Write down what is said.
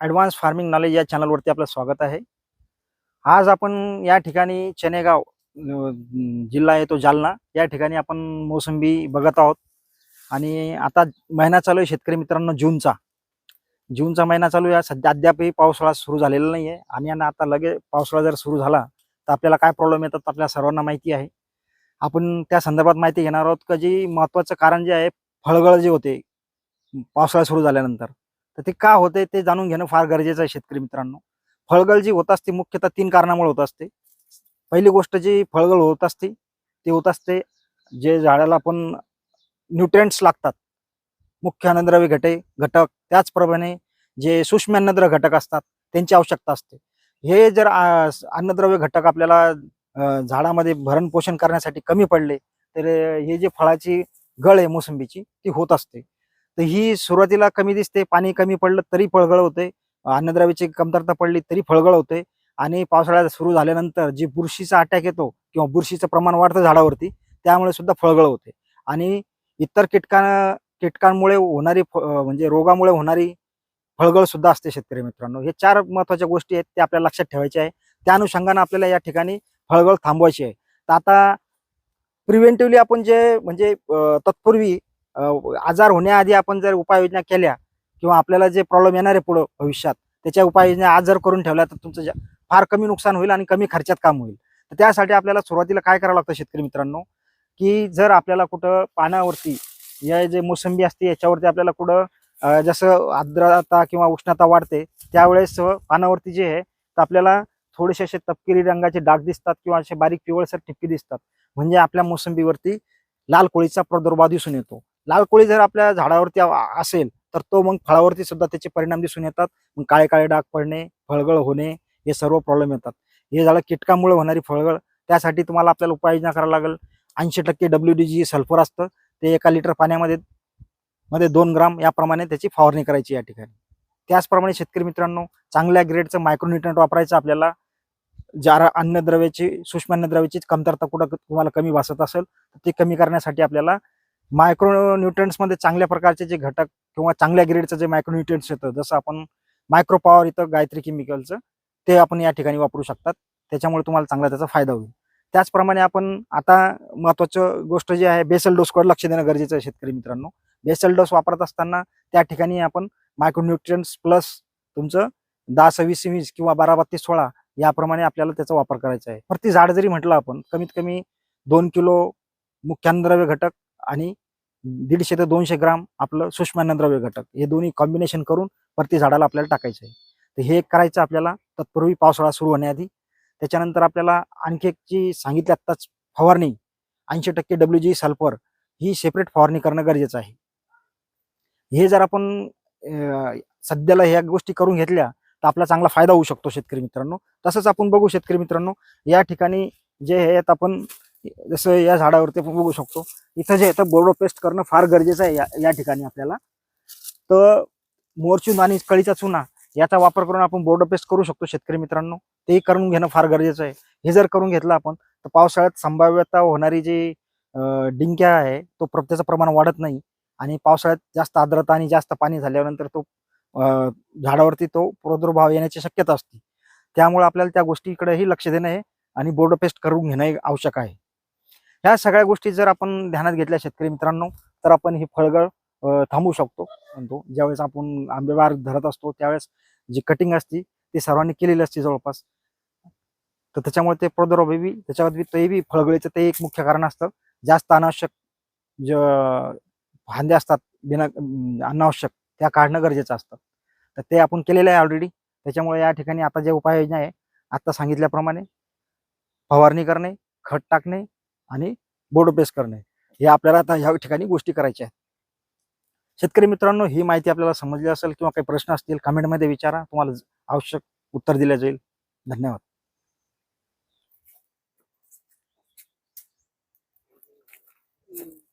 Advance farming knowledge या चॅनलवरती आपलं स्वागत आहे. आज आपण या ठिकाणी चनेगाव जिल्हा आहे तो जालना. या ठिकाणी आपण मोसंबी बघत आहोत. आणि आता महिना चालू आहे शेतकरी मित्रांनो जूनचा. जूनचा महिना चालू आहे. सध्या अद्यापही पावसाळा सुरू झालेला नाही आहे आणि यांना आता लगेच पावसाळा जर सुरू झाला तर आपल्याला काय प्रॉब्लेम येतात आपल्या सर्वांना माहिती आहे. आपण त्या संदर्भात माहिती घेणार आहोत का जी महत्त्वाचं कारण जे आहे फळगळ जे होते पावसाळा सुरू झाल्यानंतर. तर ते का होते ते जाणून घेणं फार गरजेचं आहे शेतकरी मित्रांनो. फळगळ जी होत असते मुख्यतः तीन कारणामुळे होत असते. पहिली गोष्ट जी फळगळ होत असते ती होत असते जे झाडाला आपण न्यूट्रिएंट्स लागतात. मुख्य अन्नद्रव्य घटे घटक त्याचप्रमाणे जे सूक्ष्म अन्नद्रव्य घटक असतात त्यांची आवश्यकता असते. हे जर अन्नद्रव्य घटक आपल्याला झाडामध्ये भरण पोषण करण्यासाठी कमी पडले तर हे जे फळाची गळ आहे मोसंबीची ती होत असते. तर ही सुरुवातीला कमी दिसते पाणी कमी पडलं तरी फळगळ होते अन्नद्रव्याची कमतरता पडली तरी फळगळ होते आणि पावसाळ्यात सुरू झाल्यानंतर जी बुरशीचा अटॅक येतो किंवा बुरशीचं प्रमाण वाढतं झाडावरती त्यामुळे सुद्धा फळगळ होते. आणि इतर कीटकां कीटकांमुळे होणारी फ- म्हणजे रोगामुळे होणारी फळगळ सुद्धा असते शेतकरी मित्रांनो. हे चार महत्त्वाच्या गोष्टी आहेत त्या आपल्याला लक्षात ठेवायच्या आहे त्या अनुषंगानं आपल्याला या ठिकाणी फळगळ थांबवायची आहे. तर आता प्रिव्हेंटिव्हली आपण जे म्हणजे तत्पूर्वी आजार होण्याआधी आपण जर उपाययोजना केल्या किंवा आपल्याला जे प्रॉब्लेम येणार आहे पुढं भविष्यात त्याच्या उपाययोजना आज जर करून ठेवल्या तर तुमचं फार कमी नुकसान होईल आणि कमी खर्चात काम होईल. तर त्यासाठी आपल्याला सुरुवातीला काय करावं लागतं शेतकरी मित्रांनो? की जर आपल्याला कुठं पानावरती या जे मोसंबी असते याच्यावरती आपल्याला कुठं जसं आर्द्रता किंवा उष्णता वाढते त्यावेळेस पानावरती जे आहे तर आपल्याला थोडेसे असे तपकिरी रंगाचे डाग दिसतात किंवा असे बारीक पिवळसर ठिपकी दिसतात. म्हणजे आपल्या मोसंबीवरती लाल कोळीचा प्रादुर्भाव दिसून येतो. लाल कोळी जर आपल्या झाडावरती असेल तर तो मग फळावरती सुद्धा त्याचे परिणाम दिसून येतात. मग काळे काळे डाग पडणे फळगळ होणे हे सर्व प्रॉब्लेम येतात. हे झालं कीटकामुळे होणारी फळगळ त्यासाठी तुम्हाला आपल्याला उपाययोजना करायला लागेल. ऐंशी टक्के डब्ल्यू डी जी सल्फर असतं. ते एका लिटर पाण्यामध्ये मध्ये दोन ग्राम याप्रमाणे त्याची फवारणी करायची या ठिकाणी. त्याचप्रमाणे शेतकरी मित्रांनो चांगल्या ग्रेडचं मायक्रोन्युट्रंट वापरायचं आपल्याला. ज्या अन्नद्रव्याची सूक्ष्म अन्नद्रव्याची कमतरता कुठं तुम्हाला कमी भासत असेल तर ते कमी करण्यासाठी आपल्याला मध्ये चांगल्या प्रकारचे जे घटक किंवा चांगल्या ग्रेडचं जे मायक्रोन्युट्रियन्ट्स येतं जसं आपण मायक्रो पॉवर इथं गायत्री केमिकलचं ते आपण या ठिकाणी वापरू शकतात. त्याच्यामुळे तुम्हाला चांगला त्याचा फायदा होईल. त्याचप्रमाणे आपण आता महत्वाचं गोष्ट जी आहे बेसल डोसकडे लक्ष देणं गरजेचं आहे शेतकरी मित्रांनो. बेसल डोस वापरत असताना त्या ठिकाणी आपण मायक्रोन्युट्रियन्स प्लस तुमचं दहा सव्वीस वीस किंवा बारा बत्तीस सोळा याप्रमाणे आपल्याला त्याचा वापर करायचा आहे. प्रति झाड जरी म्हटलं आपण कमीत कमी दोन किलो मुख्यान्द्रव्य घटक आणि दीडशे ते दोनशे ग्राम आपलं सूक्ष्म अन्नद्रव्य घटक. हे दोन्ही कॉम्बिनेशन करून परती झाडाला आपल्याला टाकायचं आहे. तर हे करायचं आपल्याला तत्पूर्वी पावसाळा सुरू होण्याआधी. त्याच्यानंतर आपल्याला आणखी एक जी सांगितली आत्ताच फवारणी ऐंशी टक्के डब्ल्यू जी सल्फर ही सेपरेट फवारणी करणं गरजेचं आहे. हे जर आपण सध्याला ह्या गोष्टी करून घेतल्या तर आपला चांगला फायदा होऊ शकतो शेतकरी मित्रांनो. तसंच आपण बघू शेतकरी मित्रांनो या ठिकाणी जे हे आपण जसं या झाडावरती आपण बघू शकतो. इथं जे तर बोर्डो पेस्ट करणं फार गरजेचं आहे या या ठिकाणी आपल्याला. तर मोरचून आणि कळीचा चुना याचा वापर करून आपण बोर्डो पेस्ट करू शकतो शेतकरी मित्रांनो. तेही करून घेणं फार गरजेचं आहे. हे जर करून घेतलं आपण तर पावसाळ्यात संभाव्यता होणारी जी डिंक्या आहे तो प्र- त्याचं प्रमाण वाढत नाही. आणि पावसाळ्यात जास्त आर्द्रता आणि जास्त पाणी झाल्यानंतर तो झाडावरती तो प्रादुर्भाव येण्याची शक्यता असते. त्यामुळे आपल्याला त्या गोष्टीकडेही लक्ष देणं आहे आणि बोर्ड पेस्ट करून घेणं आवश्यक आहे. ह्या सगळ्या गोष्टी जर आपण ध्यानात घेतल्या शेतकरी मित्रांनो तर आपण ही फळगळ थांबू थांबवू शकतो. म्हणतो ज्यावेळेस आपण आंबेवार धरत असतो त्यावेळेस जी कटिंग असती ती सर्वांनी केलेली असते जवळपास. तर त्याच्यामुळे ते प्रादुर्भाव बी त्याच्यावर ते बी फळगळीचं ते एक मुख्य कारण असतं. जास्त अनावश्यक ज फांदे असतात बिना अनावश्यक त्या काढणं गरजेचं असतं. तर ते आपण केलेलं आहे ऑलरेडी त्याच्यामुळे या ठिकाणी आता जे उपाययोजना आहे आता सांगितल्याप्रमाणे फवारणी करणे खत टाकणे आणि बोर्ड बेस करणे. हे आपल्याला आता ह्या ठिकाणी गोष्टी करायच्या आहेत. शेतकरी मित्रांनो ही माहिती आपल्याला समजली असेल किंवा काही प्रश्न असतील कमेंटमध्ये विचारा. तुम्हाला आवश्यक उत्तर दिले जाईल. धन्यवाद. Mm-hmm.